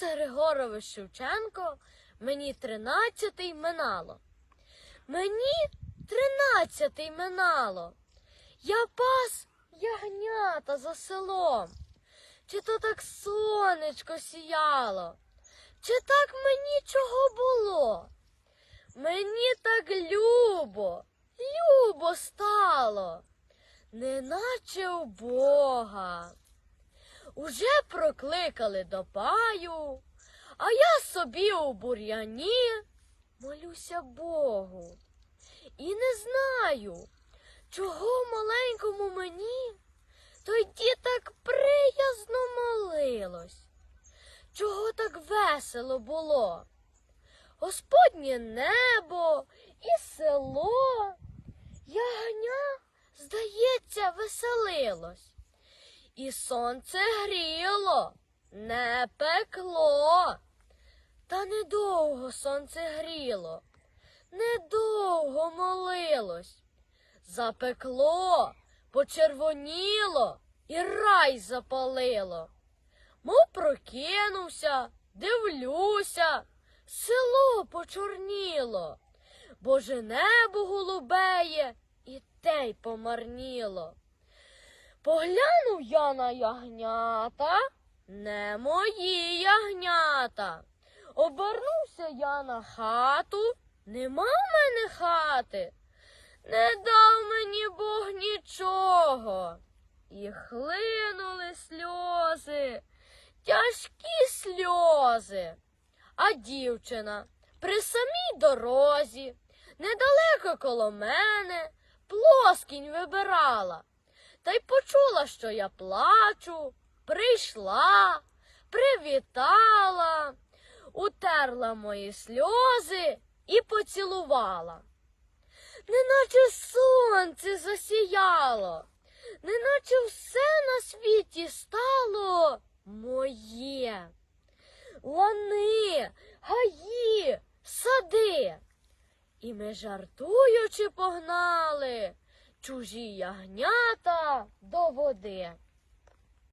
Тарас Григорович Шевченко, мені тринадцятий минало. Мені тринадцятий минало. Я пас ягнята за селом. Чи то так сонечко сіяло, чи так мені чого було? Мені так любо, любо стало, неначе у Бога. Уже прокликали до паю, а я собі у бур'яні молюся Богу. І не знаю, чого маленькому мені тоді так приязно молилось, чого так весело було. Господнє небо і село, ягня, здається, веселилось. І сонце гріло, не пекло. Та недовго сонце гріло, недовго молилось. Запекло, почервоніло і рай запалило. Мов прокинувся, дивлюся, село почорніло, Боже небо голубеє і те й помарніло. Поглянув я на ягнята, не мої ягнята. Обернувся я на хату, нема в мене хати. Не дав мені Бог нічого. І хлинули сльози, тяжкі сльози. А дівчина при самій дорозі, недалеко коло мене, плоскінь вибирала. Та й почула, що я плачу, прийшла, привітала, утерла мої сльози і поцілувала. Неначе сонце засіяло, неначе все на світі стало моє. Лани, гаї, сади. І ми жартуючи погнали чужі ягнята до води.